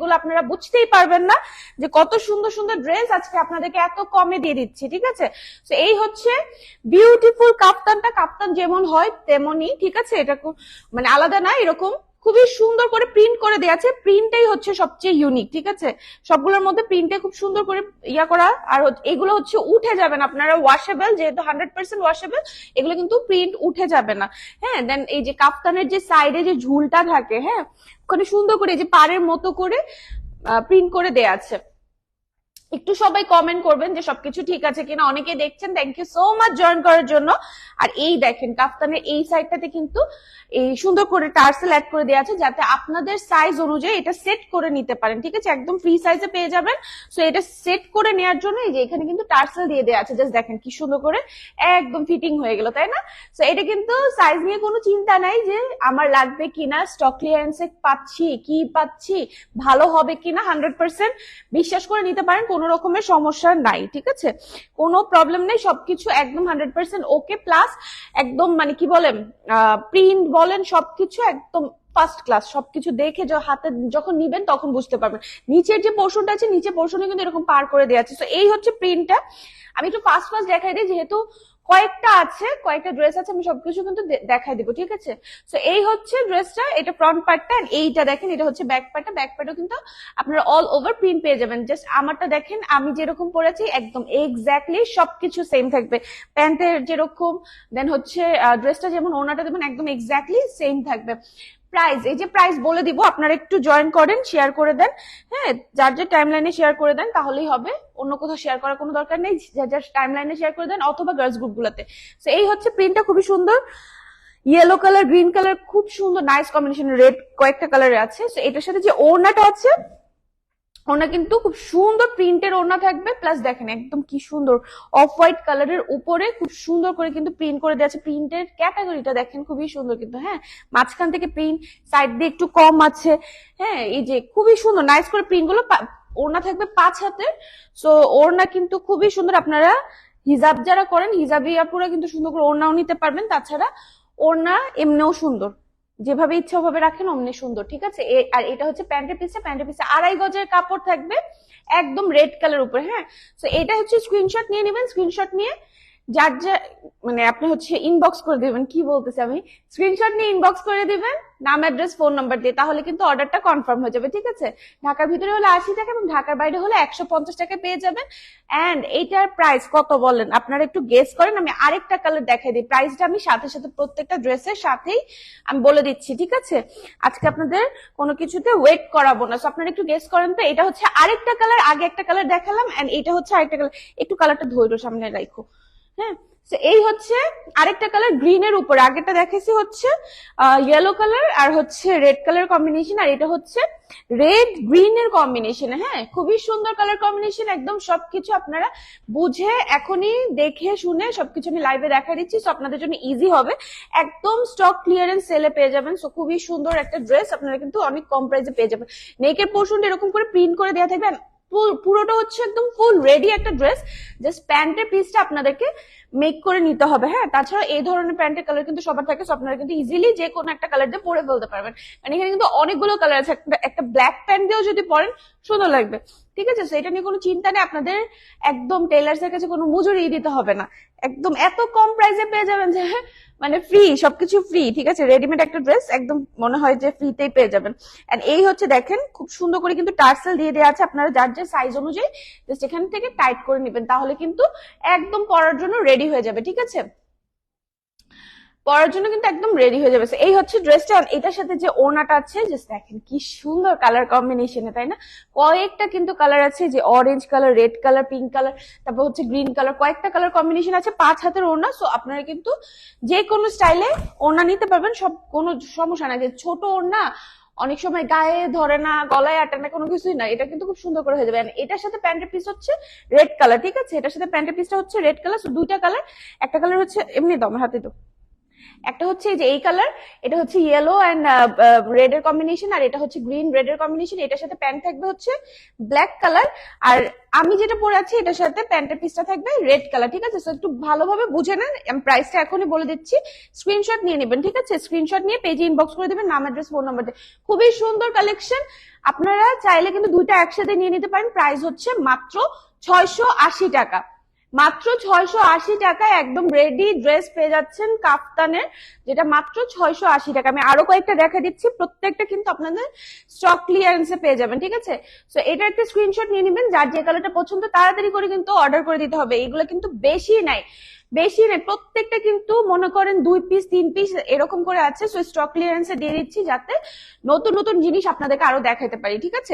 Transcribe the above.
গুলো আপনারা বুঝতেই পারবেন না যে কত সুন্দর সুন্দর ড্রেস আজকে আপনাদেরকে এত কমে দিয়ে দিচ্ছি, ঠিক আছে? তো এই হচ্ছে বিউটিফুল কাপ্তানটা কাপ্তান যেমন হয়, তেমনই, ঠিক আছে? এটা মানে আলাদা না, এরকম খুবই সুন্দর করে প্রিন্ট করে দেওয়া আছে। প্রিন্টটাই হচ্ছে সবচেয়ে ইউনিক ঠিক আছে? সবগুলোর মধ্যে প্রিন্টে খুব সুন্দর করে ইয়া করা। আর এগুলো হচ্ছে উঠে যাবে না। আপনারা ওয়াশেবল যেহেতু হান্ড্রেড পার্সেন্ট ওয়াশেবল এগুলো কিন্তু প্রিন্ট উঠে যাবে না। হ্যাঁ দেন এই যে কাপ্তানের যে সাইডে যে ঝুলটা থাকে হ্যাঁ ওখানে সুন্দর করে এই যে পাড়ের মতো করে প্রিন্ট করে দেয়া আছে। একটু সবাই কমেন্ট করবেন যে সবকিছু ঠিক আছে কিনা। অনেকে দেখছেন thank you so much join করার জন্য। আর এই দেখেন, কাফতানের এই সাইডটাতে কিন্তু এই সুন্দর করে টার্সেল অ্যাড করে দেওয়া আছে যাতে আপনাদের সাইজ অনুযায়ী এটা সেট করে নিতে পারেন, ঠিক আছে? একদম ফ্রি সাইজে পেয়ে যাবেন। সো এটা সেট করে নেওয়ার জন্য এই যে এখানে কিন্তু টার্সেল দিয়ে দেওয়া আছে। জাস্ট দেখেন কি সুন্দর করে একদম ফিটিং হয়ে গেল, তাই না? সো এটা কিন্তু সাইজ নিয়ে কোনো চিন্তা নাই যে আমার লাগবে কিনা স্টক ক্লিয়ারেন্সে পাচ্ছি, কি পাচ্ছি, ভালো হবে কিনা হান্ড্রেড পার্সেন্ট বিশ্বাস করে নিতে পারেন। কোনো রকমের সমস্যা নাই, ঠিক আছে? কোনো প্রবলেম নেই, সবকিছু একদম হান্ড্রেড পার্সেন্ট ওকে প্লাস একদম মানে কি বলেন প্রিন্ট বলেন, সবকিছু একদম ফার্স্ট ক্লাস সবকিছু দেখে হাতে যখন নিবেন তখন বুঝতে পারবেন। নিচের যে পোর্শনটা আছে নিচে পোর্শনে কিন্তু এরকম পার করে দেওয়া আছে। তো এই হচ্ছে প্রিন্টটা আমি একটু ফার্স্ট ফার্স্ট দেখাই দিই, যেহেতু কয়েকটা আছে, কয়েকটা ড্রেস আছে, আমি সবকিছু কিন্তু দেখাই দিব, ঠিক আছে? তো এই হচ্ছে ড্রেসটা এটা ফ্রন্ট পার্টটা এইটা দেখেন, এটা হচ্ছে ব্যাক পার্টটা ব্যাক পার্টও কিন্তু আপনারা অল ওভার প্রিন্ট পেয়ে যাবেন। জাস্ট আমারটা দেখেন, আমি যেরকম পরেছি, একদম এক্স্যাক্টলি সবকিছু সেম থাকবে। প্যান্টের যেরকম দেন হচ্ছে ড্রেসটা যেমন ওনাটা দেবেন, একদম এক্স্যাক্টলি সেম থাকবে। প্রাইস এই যে প্রাইস বলে দিব, আপনারা একটু জয়েন করেন শেয়ার করে দেন হ্যাঁ যার যে টাইম লাইনে শেয়ার করে দেন, তাহলেই হবে, অন্য কোথাও শেয়ার করার কোনো দরকার নেই, যার যার টাইম লাইনে শেয়ার করে দেন, অথবা গার্লস গ্রুপ গুলোতে। তো এই হচ্ছে প্রিন্টটা খুবই সুন্দর ইয়েলো কালার গ্রিন কালার খুব সুন্দর নাইস কম্বিনেশন রেড কয়েকটা কালারে আছে। তো এটার সাথে যে ওড়নাটা আছে ওড়না কিন্তু খুব সুন্দর প্রিন্টের ওড়না থাকবে, প্লাস দেখেন একদম কি সুন্দর অফ হোয়াইট কালারের উপরে খুব সুন্দর করে কিন্তু প্রিন্ট করে দেওয়া আছে। প্রিন্টের ক্যাটাগরিটা দেখেন খুবই সুন্দর কিন্তু হ্যাঁ? মাঝখান থেকে প্রিন্ট সাইড দিয়ে একটু কম আছে হ্যাঁ? এই যে খুবই সুন্দর নাইস করে প্রিন্টগুলো পা- ওড়না থাকবে পাঁচ হাতের। সো ওড়না কিন্তু খুবই সুন্দর, আপনারা হিজাব যারা করেন, হিজাবি আপুরা কিন্তু সুন্দর করে ওড়নাও নিতে পারবেন। তাছাড়া ওড়না এমনিও সুন্দর। যেভাবে ইচ্ছা ওভাবে রাখেন, অমনি সুন্দর, ঠিক আছে? আর এটা হচ্ছে প্যান্টের পিসে প্যান্টের পিসে আড়াই গজের কাপড় থাকবে, একদম রেড কালার উপরে হ্যাঁ? তো এটা হচ্ছে স্ক্রিনশট নিয়ে নেবেন স্ক্রিনশট নিয়ে যার যা মানে আপনি হচ্ছে ইনবক্স করে দিবেন, কি বলতেছি আমি? স্ক্রিনশট নিয়ে ইনবক্স করে দিবেন, নাম অ্যাড্রেস ফোন নাম্বার দিয়ে, তাহলে কিন্তু অর্ডারটা কনফার্ম হয়ে যাবে, ঠিক আছে? ঢাকার ভিতরে হলে আশি টাকা এবং ঢাকার বাইরে হলে একশো পঞ্চাশ টাকা পেয়ে যাবেন। অ্যান্ড এইটার প্রাইস কত বলেন? আপনারা একটু গেস করেন, আমি আরেকটা কালার দেখাই দিই। প্রাইসটা আমি সাথে সাথে প্রত্যেকটা ড্রেসের সাথেই আমি বলে দিচ্ছি, ঠিক আছে? আজকে আপনাদের কোনো কিছুতে ওয়েট করাবো না। So, আপনারা একটু গেস করেন তো, এটা হচ্ছে আরেকটা কালার আগে একটা কালার দেখালাম এন্ড এটা হচ্ছে আরেকটা কালার একটু কালারটা ধৈর্য সামনে রাখো। হ্যাঁ? তো এই হচ্ছে আরেকটা কালার গ্রিন এর উপরে। আগেরটা দেখেছি হচ্ছে ইয়েলো কালার আর হচ্ছে রেড কালার কম্বিনেশন আর এটা হচ্ছে রেড গ্রিন এর কম্বিনেশন হ্যাঁ? খুবই সুন্দর কালার কম্বিনেশন একদম সবকিছু আপনারা বুঝে, এখনই দেখে, শুনে সবকিছু আমি লাইভে দেখা দিচ্ছি। সো আপনাদের জন্য ইজি হবে। একদম স্টক ক্লিয়ারেন্স সেলে পেয়ে যাবেন। সো খুবই সুন্দর একটা ড্রেস আপনারা কিন্তু অনেক কম প্রাইসে পেয়ে যাবেন। নেকের পোর্শনটা এরকম করে প্রিন্ট করে দেওয়া থাকবে। আর পুরো- পুরোটা হচ্ছে একদম ফুল রেডি একটা ড্রেস জাস্ট প্যান্টের পিসটা আপনাদেরকে মেক করে নিতে হবে হ্যাঁ? তাছাড়া এই ধরনের প্যান্টের কালার কিন্তু সবার থাকে সো আপনারা কিন্তু ইজিলি যে কোনো একটা কালার দিয়ে পরে ফেলতে পারবেন। মানে এখানে কিন্তু অনেকগুলো কালার আছে, একটা- ব্ল্যাক প্যান্ট দিয়েও যদি পরেন, সুন্দর লাগবে। ঠিক আছে? এটা নিয়ে কোনো চিন্তা নেই। আপনাদের একদম টেলার্স এর কাছে কোনো মজুরি দিতে হবে না। একদম এত কম প্রাইসে পেয়ে যাবেন যে মানে ফ্রি সবকিছু ফ্রি ঠিক আছে? রেডিমেড একটা ড্রেস একদম মনে হয় যে ফ্রিতেই পেয়ে যাবেন। এন্ড এই হচ্ছে দেখেন, খুব সুন্দর করে কিন্তু টার্সেল দিয়ে দেওয়া আছে। আপনারা যার যে সাইজ অনুযায়ী জাস্ট এখান থেকে টাইট করে নেবেন। তাহলে কিন্তু একদম পরার জন্য রেডি হয়ে যাবে, ঠিক আছে? পরার জন্য কিন্তু একদম রেডি হয়ে যাবে। এই হচ্ছে ড্রেসটা এটার সাথে যে ওনাটা আছে জাস্ট দেখেন কি সুন্দর কালার কম্বিনেশনে তাই না? কয়েকটা কিন্তু কালার আছে, যে orange colour red colour pink colour তারপর হচ্ছে গ্রিন কালার কয়েকটা কালার কম্বিনেশন আছে, পাঁচ হাতের ওড়না। সো আপনারা কিন্তু যে কোনো স্টাইলে ওড়না নিতে পারবেন, সব কোনো সমস্যা নাই। যে ছোট ওড়না অনেক সময় গায়ে ধরে না, গলায় আটে না, কোনো কিছুই না, এটা কিন্তু খুব সুন্দর করে হয়ে যাবে। এটার সাথে প্যান্টের পিস হচ্ছে রেড কালার ঠিক আছে? এটার সাথে প্যান্টের পিসটা হচ্ছে রেড কালার দুইটা কালার একটা কালার হচ্ছে, এমনি আমার হাতে দাও একটা হচ্ছে যে এই কালার এটা হচ্ছে ইয়েলো অ্যান্ড রেড এর কম্বিনেশন আর এটা হচ্ছে গ্রিন রেড এর কম্বিনেশন এটার সাথে প্যান্ট থাকবে হচ্ছে ব্ল্যাক কালার আর আমি যেটা পরে আছি, এটার সাথে প্যান্টের পিসটা থাকবে রেড কালার ঠিক আছে? একটু ভালোভাবে বুঝে নেন, আমি প্রাইসটা এখনই বলে দিচ্ছি। স্ক্রিনশট নিয়ে নেবেন, ঠিক আছে? স্ক্রিনশট নিয়ে পেজে ইনবক্স করে দেবেন, নাম অ্যাড্রেস ফোন নাম্বার খুবই সুন্দর কালেকশন আপনারা চাইলে কিন্তু দুইটা একসাথে নিয়ে নিতে পারেন। প্রাইস হচ্ছে মাত্র ছয়শো আশি টাকা। মাত্র ছয়শো আশি টাকায় একদম রেডি ড্রেস পেয়ে যাচ্ছেন কাফতানের, যেটা মাত্র ছয়শো আশি টাকা। আমি আরও কয়েকটা দেখা দিচ্ছি, প্রত্যেকটা কিন্তু আপনাদের স্টক ক্লিয়ারেন্সে পেয়ে যাবেন, ঠিক আছে? তো এটা একটা স্ক্রিনশট নিয়ে নেবেন, যার যে কালারটা পছন্দ, তাড়াতাড়ি করে কিন্তু অর্ডার করে দিতে হবে। এগুলো কিন্তু বেশি নাই। বেশি নেই, প্রত্যেকটা কিন্তু মনে করেন দুই পিস তিন পিস এরকম করে আছে। সো স্টক ক্লিয়ারেন্সে দিয়ে দিচ্ছি যাতে নতুন নতুন জিনিস আপনাদেরকে আরও দেখাতে পারি, ঠিক আছে?